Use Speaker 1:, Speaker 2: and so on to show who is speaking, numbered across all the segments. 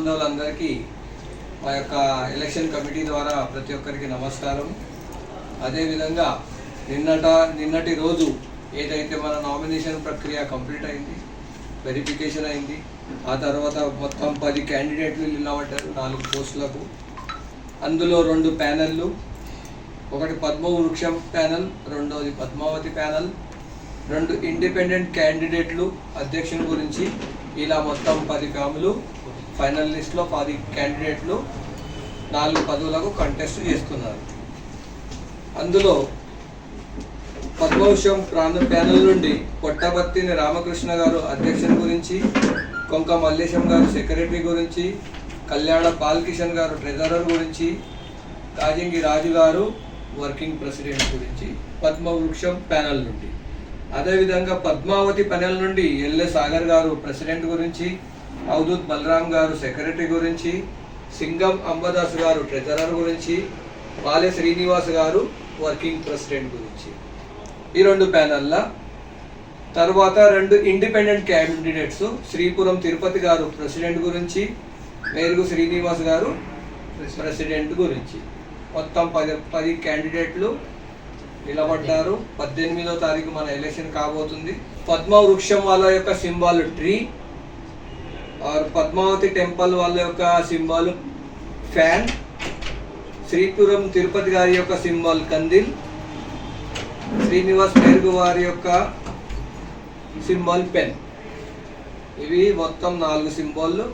Speaker 1: బంధువులందరికీ మా యొక్క ఎలక్షన్ కమిటీ ద్వారా ప్రతి ఒక్కరికి నమస్కారం. అదేవిధంగా నిన్నట నిన్నటి రోజు ఏదైతే మన నామినేషన్ ప్రక్రియ కంప్లీట్ అయింది వెరిఫికేషన్ అయింది ఆ తర్వాత మొత్తం పది క్యాండిడేట్లు నిలబడ్డారు నాలుగు పోస్టులకు. అందులో రెండు ప్యానెళ్ళు ఒకటి పద్మవృక్షం ప్యానెల్ రెండోది పద్మావతి ప్యానెల్. రెండు ఇండిపెండెంట్ క్యాండిడేట్లు అధ్యక్షుని గురించి ఇలా మొత్తం పది ఫ్యాములు ఫైనల్ లిస్ట్లో పది క్యాండిడేట్లు నాలుగు పదవులకు కంటెస్ట్ చేస్తున్నారు. అందులో పద్మవృక్షం ప్రాంత ప్యానల్ నుండి పొట్టబత్తిని రామకృష్ణ గారు అధ్యక్షుని గురించి కొంక మల్లేశం గారు సెక్రటరీ గురించి కళ్యాణ బాలకిషన్ గారు ట్రెజరర్ గురించి కాజింగి రాజు గారు వర్కింగ్ ప్రెసిడెంట్ గురించి పద్మవృక్షం ప్యానెల్ నుండి. అదేవిధంగా పద్మావతి ప్యానెల్ నుండి ఎల్ఏ సాగర్ గారు ప్రెసిడెంట్ గురించి అవధూత్ బలరాం గారు సెక్రటరీ గురించి సింగం అంబదాస్ గారు ట్రెజరర్ గురించి పాలె శ్రీనివాస్ గారు వర్కింగ్ ప్రెసిడెంట్ గురించి. ఈ రెండు ప్యానెల్ల. తర్వాత రెండు ఇండిపెండెంట్ క్యాండిడేట్స్ శ్రీపురం తిరుపతి గారు ప్రెసిడెంట్ గురించి మేరుగు శ్రీనివాస్ గారు ప్రెసిడెంట్ గురించి. మొత్తం పది పది క్యాండిడేట్లు నిలబడ్డారు. పద్దెనిమిదో తారీఖు మన ఎలక్షన్ కాబోతుంది. పద్మ వృక్షం వాళ్ళ యొక్క symbol tree. Or Padmavathi temple వాళ్ళ యొక్క సింబల్ ఫ్యాన్ శ్రీపురం తిరుపతి గారి యొక్క సింబల్ కందిల్ శ్రీనివాస్ మెరుగు వారి యొక్క సింబాల్ పెన్ ఇవి మొత్తం నాలుగు సింబాల్లు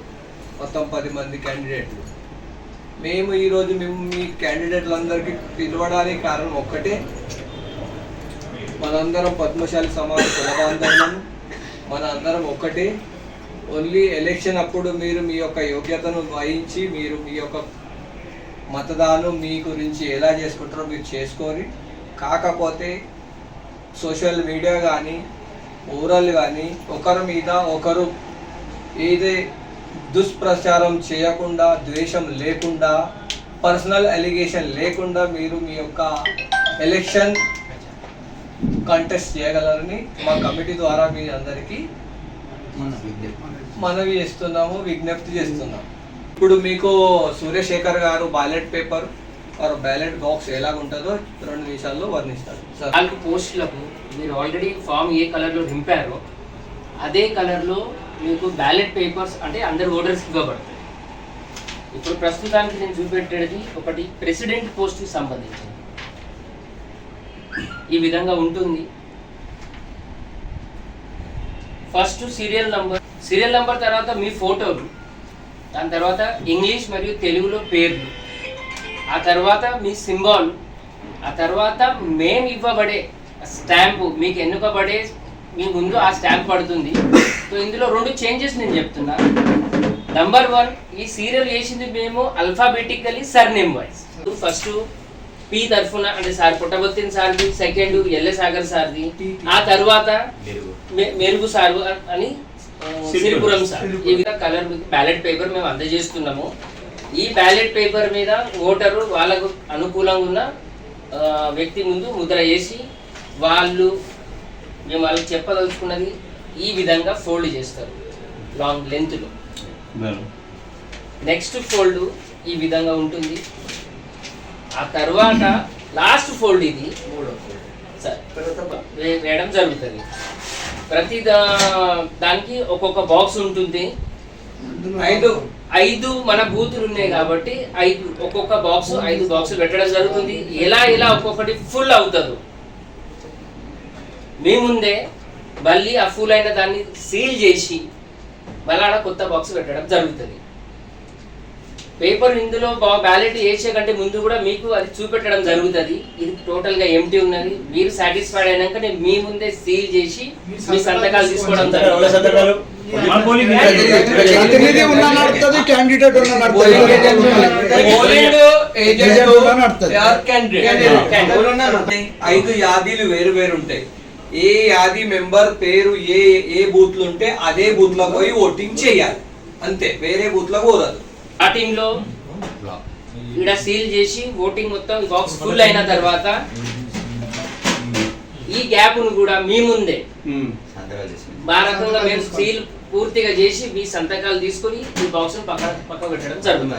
Speaker 1: మొత్తం పది మంది క్యాండిడేట్లు మేము ఈరోజు మేము మీ క్యాండిడేట్లందరికీ పిలవడానికి కారణం ఒక్కటే మనందరం పద్మశాలి సమాజ కులబాంధవులం మన అందరం ఒక్కటే ఓన్లీ ఎలక్షన్ అప్పుడు మీరు మీ యొక్క యోగ్యతను వహించి మీరు మీ యొక్క మతదానం మీ గురించి ఎలా చేసుకుంటారో మీరు చేసుకొని కాకపోతే సోషల్ మీడియా కానీ ఓరల్ కానీ ఒకరి మీద ఒకరు ఏదే దుష్ప్రచారం చేయకుండా ద్వేషం లేకుండా పర్సనల్ అలిగేషన్ లేకుండా మీరు మీ యొక్క ఎలక్షన్ కంటెస్ట్ చేయగలరని మా కమిటీ ద్వారా మీ అందరికీ మనవి చేస్తున్నాము విజ్ఞప్తి చేస్తున్నాము ఇప్పుడు మీకు సూర్యశేఖర్ గారు ballot paper or ballot box ఎలా ఉంటుందో రెండు నిమిషాల్లో వర్ణిస్తారు. సార్.
Speaker 2: నాలుగు పోస్టులకు మీరు ఆల్రెడీ ఫామ్ ఏ కలర్లో నింపారో అదే కలర్లో మీకు బ్యాలెట్ పేపర్స్ అంటే అందరు ఓటర్స్ ఇవ్వబడతాయి. ఇప్పుడు ప్రస్తుతానికి నేను చూపెట్టేది ఒకటి ప్రెసిడెంట్ పోస్ట్కి సంబంధించింది. ఈ విధంగా ఉంటుంది. First serial number. Serial number తర్వాత మీ ఫోటోలు. దాని తర్వాత ఇంగ్లీష్ మరియు తెలుగులో పేర్లు. ఆ తర్వాత మీ సింబాల్. ఆ తర్వాత మేము ఇవ్వబడే స్టాంపు. మీకు ఎన్నుకబడే మీ ముందు ఆ స్టాంప్ పడుతుంది. సో ఇందులో రెండు చేంజెస్ నేను చెప్తున్నా. నంబర్ వన్ ఈ సీరియల్ వేసింది మేము alphabetically surname wise first P తరఫున అంటే సార్ పుట్టబొత్తిన సార్ది సెకండ్ ఎల్ఎ సాగర్ సార్ది ఆ తర్వాత మెరుగు. సార్ అని సిరిపురం. సార్. ఈ విధంగా కలర్ బ్యాలెట్ పేపర్ మేము అందజేస్తున్నాము. ఈ బ్యాలెట్ పేపర్ మీద ఓటరు వాళ్ళకు అనుకూలంగా ఉన్న ఆ, వ్యక్తి ముందు ముద్ర వేసి వాళ్ళు మేము వాళ్ళకి చెప్పదలుచుకున్నది ఈ విధంగా ఫోల్డ్ చేస్తారు లాంగ్ లెంత్లో నెక్స్ట్ ఫోల్డ్ ఈ విధంగా ఉంటుంది. ఆ తర్వాత లాస్ట్ ఫోల్డ్ ఇది సరే, వే- వేయడం జరుగుతుంది. ప్రతి దా- దానికి ఒక్కొక్క బాక్స్ ఉంటుంది.
Speaker 1: ఐదు
Speaker 2: ఐదు మన బూతులు ఉన్నాయి కాబట్టి ఐదు ఒక్కొక్క బాక్స్ ఐదు బాక్సులు పెట్టడం జరుగుతుంది. ఎలా ఎలా ఒక్కొక్కటి ఫుల్ అవుతుంది. మీ ముందే మళ్ళీ ఆ ఫుల్ అయిన దాన్ని సీల్ చేసి మళ్ళీ కొత్త బాక్స్ పెట్టడం జరుగుతుంది. పేపర్ ఇందులో బ్యాలెట్ వేసే కంటే ముందు కూడా మీకు అది చూపెట్టడం జరుగుతుంది ఇది టోటల్గా ఎంటీ ఉన్నది మీరు సాటిస్ఫైడ్ అయినాక నేను మీ ముందే సీల్ చేసి మీ సంతకాలు తీసుకోవడం.
Speaker 1: ఐదు యాదీలు వేరు వేరు ఉంటాయి ఏ యాది మెంబర్ పేరు ఏ ఏ బూత్లు ఉంటే అదే బూత్లో పోయి ఓటింగ్ చేయాలి అంతే వేరే బూత్లో పోరాదు
Speaker 2: స్టార్టింగ్లో ఇక్కడ సీల్ చేసి ఓటింగ్ మొత్తం బాక్స్ ఫుల్ అయిన తర్వాత ఈ గ్యాప్ను కూడా మీ ముందే మా రకంగా మేము సీల్ పూర్తిగా చేసి మీ సంతకాలు తీసుకొని ఈ బాక్స్ పక్క పక్క పెట్టడం జరుగుతుంది.